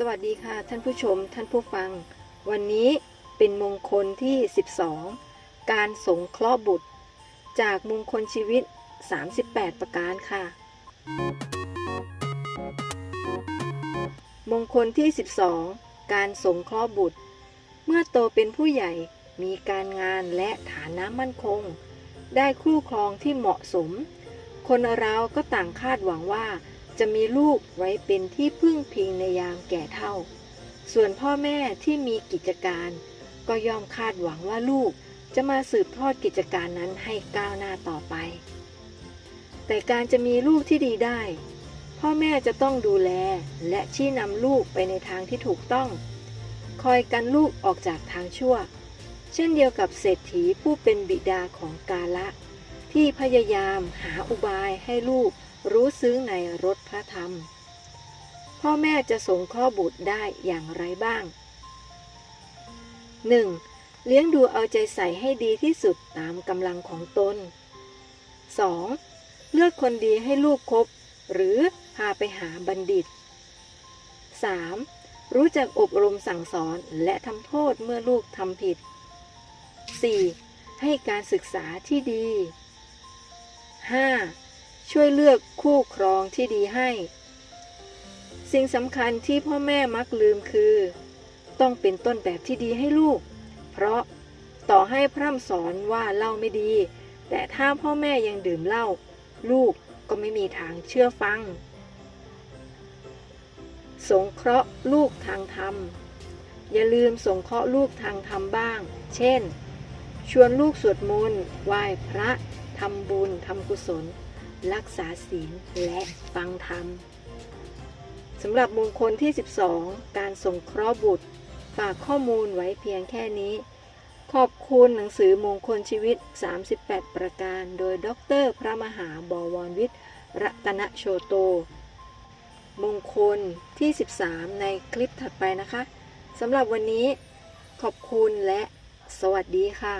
สวัสดีค่ะท่านผู้ชมท่านผู้ฟัง วันนี้เป็นมงคลที่ 12 การสงเคราะห์บุตร จากมงคลชีวิต 38 ประการค่ะ มงคลที่ 12 การสงเคราะห์บุตร เมื่อโตเป็นผู้ใหญ่มีการงานและฐานะมั่นคง ได้คู่ครองที่เหมาะสม คนเราก็ต่างคาดหวังว่า จะมีลูกไว้เป็นที่พึ่งพิงในยามแก่เฒ่า ส่วนพ่อแม่ที่มีกิจการ ก็ย่อมคาดหวังว่าลูกจะมาสืบทอดกิจการนั้นให้ก้าวหน้าต่อไป แต่การจะมีลูกที่ดีได้ พ่อแม่จะต้องดูแลและชี้นำลูกไปในทางที่ถูกต้อง คอยกันลูกออกจากทางชั่ว เช่นเดียวกับเศรษฐีผู้เป็นบิดาของกาละ ที่พยายามหาอุบายให้ลูก รู้ซึ้งในรถพระธรรม พ่อแม่จะสงเคราะห์บุตรได้อย่างไรบ้าง 1. เลี้ยงดูเอาใจใส่ให้ดีที่สุดตามกำลังของตน 2. เลือกคนดีให้ลูกคบ หรือพาไปหาบัณฑิต 3. รู้จักอบรมสั่งสอนและทำโทษเมื่อลูกทำผิด 4. ให้การศึกษาที่ดี 5. ช่วยเลือกคู่ครองที่ดีให้ สิ่งสำคัญที่พ่อแม่มักลืมคือ ต้องเป็นต้นแบบที่ดีให้ลูก เพราะต่อให้พร่ำสอนว่าเหล้าไม่ดี แต่ถ้าพ่อแม่ยังดื่มเหล้าลูกก็ไม่มีทางเชื่อฟัง สงเคราะห์ลูกทางธรรม อย่าลืมสงเคราะห์ลูกทางธรรมบ้าง เช่น ชวนลูกสวดมนต์ไหว้พระทำบุญทำกุศล รักษาศีลและฟังธรรมสำหรับมงคลที่ 12 การส่งเคราะห์บุตร ฝากข้อมูลไว้เพียงแค่นี้ ขอบคุณหนังสือมงคลชีวิต 38 ประการ โดยดร พระมหาบวรวิทย์รัตนโชโต มงคลที่ 13 ในคลิปถัดไปนะคะสำหรับวันนี้ขอบคุณและสวัสดีค่ะ